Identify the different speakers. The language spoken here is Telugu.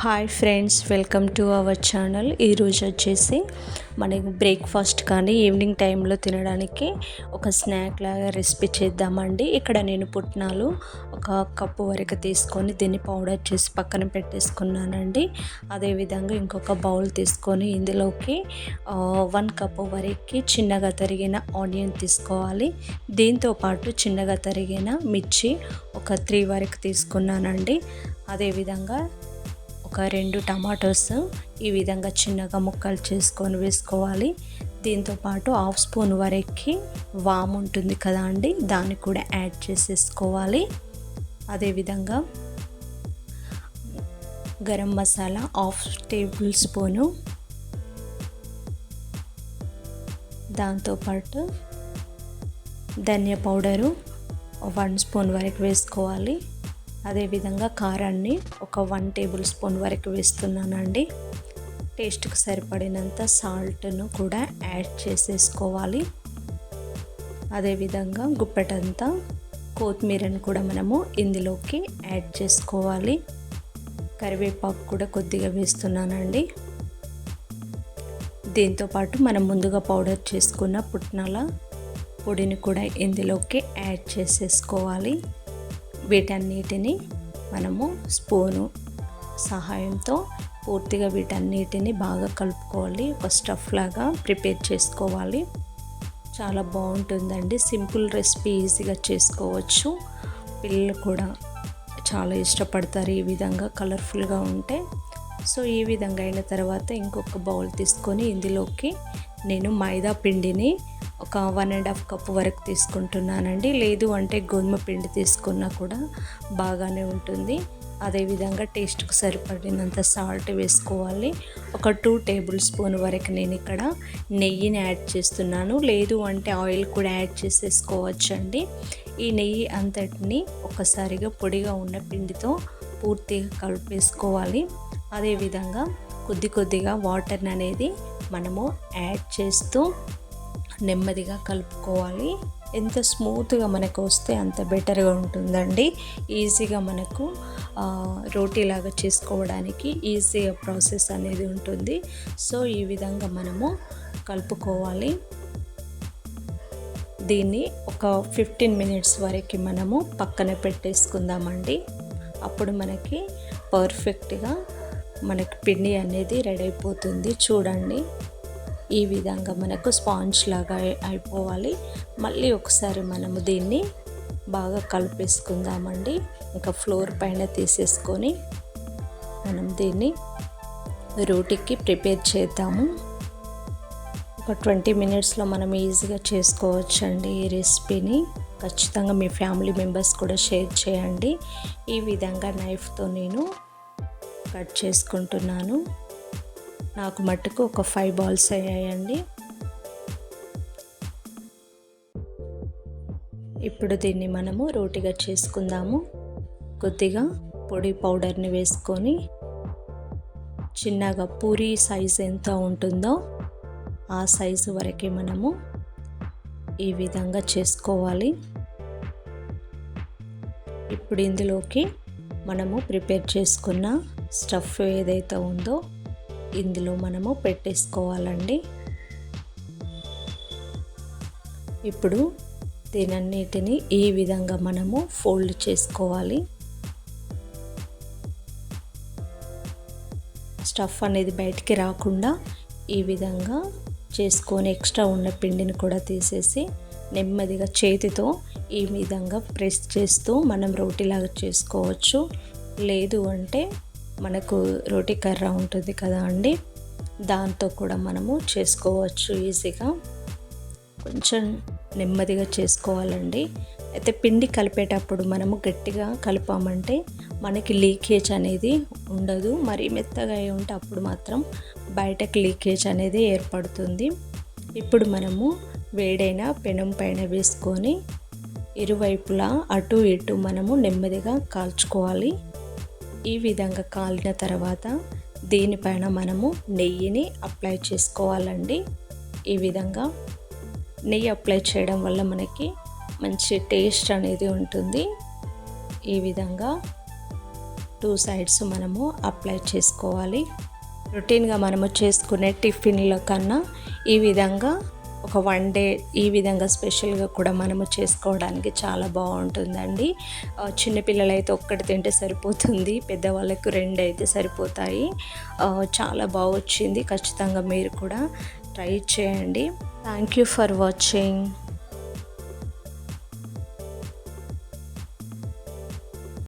Speaker 1: Hi friends welcome to our channel. ఈరోజు వచ్చేసి మనకి బ్రేక్ఫాస్ట్ కానీ ఈవినింగ్ టైంలో తినడానికి ఒక స్నాక్ లాగా రెసిపీ చేద్దామండి. ఇక్కడ నేను పుట్నాలు ఒక కప్పు వరకు తీసుకొని దీన్ని పౌడర్ చేసి పక్కన పెట్టేసుకున్నానండి. అదేవిధంగా ఇంకొక బౌల్ తీసుకొని ఇందులోకి వన్ కప్పు వరకు చిన్నగా తరిగిన ఆనియన్ తీసుకోవాలి. దీంతోపాటు చిన్నగా తరిగిన మిర్చి ఒక త్రీ వరకు తీసుకున్నానండి. అదేవిధంగా ఒక రెండు టమాటోస్ ఈ విధంగా చిన్నగా ముక్కలు చేసుకొని వేసుకోవాలి. దీంతో పాటు హాఫ్ స్పూన్ వరకు వామ్ ఉంటుంది కదా అండి దాన్ని కూడా యాడ్ చేసేసుకోవాలి. అదేవిధంగా garam masala half table spoon. దాంతోపాటు ధనియా పౌడరు వన్ స్పూన్ వరకు వేసుకోవాలి. అదేవిధంగా కారాన్ని ఒక వన్ టేబుల్ స్పూన్ వరకు వేస్తున్నానండి. టేస్ట్కి సరిపడినంత సాల్ట్ను కూడా యాడ్ చేసేసుకోవాలి. అదేవిధంగా గుప్పెటంతా కొత్తిమీరను కూడా మనము ఇందులోకి యాడ్ చేసుకోవాలి. కరివేపాకు కూడా కొద్దిగా వేస్తున్నానండి. దీంతోపాటు మనం ముందుగా పౌడర్ చేసుకున్న పుట్నాల పొడిని కూడా ఇందులోకి యాడ్ చేసేసుకోవాలి. వీటన్నిటిని మనము స్పూను సహాయంతో పూర్తిగా వీటన్నిటిని బాగా కలుపుకోవాలి. ఒక స్టఫ్ లాగా ప్రిపేర్ చేసుకోవాలి. చాలా బాగుంటుందండి. సింపుల్ రెసిపీ ఈజీగా చేసుకోవచ్చు. పిల్లలు కూడా చాలా ఇష్టపడతారు ఈ విధంగా కలర్ఫుల్గా ఉంటే. సో ఈ విధంగా అయిన తర్వాత ఇంకొక బౌల్ తీసుకొని ఇందులోకి నేను మైదా పిండిని ఒక వన్ అండ్ హాఫ్ కప్ వరకు తీసుకుంటున్నానండి. లేదు అంటే గోధుమ పిండి తీసుకున్నా కూడా బాగానే ఉంటుంది. అదేవిధంగా టేస్ట్కి సరిపడినంత సాల్ట్ వేసుకోవాలి. ఒక టూ టేబుల్ స్పూన్ వరకు నేను ఇక్కడ నెయ్యిని యాడ్ చేస్తున్నాను. లేదు అంటే ఆయిల్ కూడా యాడ్ చేసేసుకోవచ్చండి. ఈ నెయ్యి అంతటిని ఒకసారిగా పొడిగా ఉన్న పిండితో పూర్తిగా కలిపేసుకోవాలి. అదేవిధంగా కొద్ది కొద్దిగా వాటర్ని అనేది మనము యాడ్ చేస్తూ నెమ్మదిగా కలుపుకోవాలి. ఎంత స్మూత్గా మనకు వస్తే అంత బెటర్గా ఉంటుందండి. ఈజీగా మనకు రోటీలాగా చేసుకోవడానికి ఈజీగా ప్రాసెస్ అనేది ఉంటుంది. సో ఈ విధంగా మనము కలుపుకోవాలి. దీన్ని ఒక ఫిఫ్టీన్ మినిట్స్ వరకు మనము పక్కన పెట్టేసుకుందామండి. అప్పుడు మనకి పర్ఫెక్ట్గా మనకు పిండి అనేది రెడీ అయిపోతుంది. చూడండి. ఈ విధంగా మనకు స్పాంజ్ లాగా అయిపోవాలి. మళ్ళీ ఒకసారి మనము దీన్ని బాగా కలిపేసుకుందామండి. ఇంకా ఫ్లోర్ పైన తీసేసుకొని మనం దీన్ని రోటీకి ప్రిపేర్ చేద్దాము. ఒక ట్వంటీ మినిట్స్లో మనం ఈజీగా చేసుకోవచ్చండి ఈ రెసిపీని. ఖచ్చితంగా మీ ఫ్యామిలీ మెంబర్స్ కూడా షేర్ చేయండి. ఈ విధంగా నైఫ్తో నేను కట్ చేసుకుంటున్నాను. నాకు మట్టుకు ఒక ఫైవ్ బాల్స్ అయ్యాయండి. ఇప్పుడు దీన్ని మనము రోటిగా చేసుకుందాము. కొద్దిగా పొడి పౌడర్ని వేసుకొని చిన్నగా పూరి సైజ్ ఎంత ఉంటుందో ఆ సైజు వరకే మనము ఈ విధంగా చేసుకోవాలి. ఇప్పుడు ఇందులోకి మనము ప్రిపేర్ చేసుకున్న స్టఫ్ ఏదైతే ఉందో ఇందులో మనము పెట్టేసుకోవాలండి. ఇప్పుడు దీనన్నిటిని ఈ విధంగా మనము ఫోల్డ్ చేసుకోవాలి. స్టఫ్ అనేది బయటికి రాకుండా ఈ విధంగా చేసుకొని ఎక్స్ట్రా ఉన్న పిండిని కూడా తీసేసి నెమ్మదిగా చేతితో ఈ విధంగా ప్రెస్ చేస్తూ మనం రోటీలాగా చేసుకోవచ్చు. లేదు అంటే మనకు రోటీ కర్ర ఉంటుంది కదా అండి దాంతో కూడా మనము చేసుకోవచ్చు ఈజీగా. కొంచెం నెమ్మదిగా చేసుకోవాలండి. అయితే పిండి కలిపేటప్పుడు మనము గట్టిగా కలిపామంటే మనకి లీకేజ్ అనేది ఉండదు. మరీ మెత్తగా అయి ఉంటే అప్పుడు మాత్రం బయటకు లీకేజ్ అనేది ఏర్పడుతుంది. ఇప్పుడు మనము వేడైన పెనం పైన వేసుకొని ఇరువైపులా అటు ఇటు మనము నెమ్మదిగా కాల్చుకోవాలి. ఈ విధంగా కాలిన తర్వాత దీనిపైన మనము నెయ్యిని అప్లై చేసుకోవాలండి. ఈ విధంగా నెయ్యి అప్లై చేయడం వల్ల మనకి మంచి టేస్ట్ అనేది ఉంటుంది. ఈ విధంగా టూ సైడ్స్ మనము అప్లై చేసుకోవాలి. రొటీన్గా మనము చేసుకునే టిఫిన్ల కన్నా ఈ విధంగా ఒక వన్ డే ఈ విధంగా స్పెషల్గా కూడా మనము చేసుకోవడానికి చాలా బాగుంటుందండి. చిన్నపిల్లలైతే చిన్నపిల్లలు అయితే ఒక్కటి తింటే సరిపోతుంది పెద్దవాళ్ళకు రెండు అయితే సరిపోతాయి. చాలా బాగా వచ్చింది ఖచ్చితంగా మీరు కూడా ట్రై చేయండి. Thank you for watching.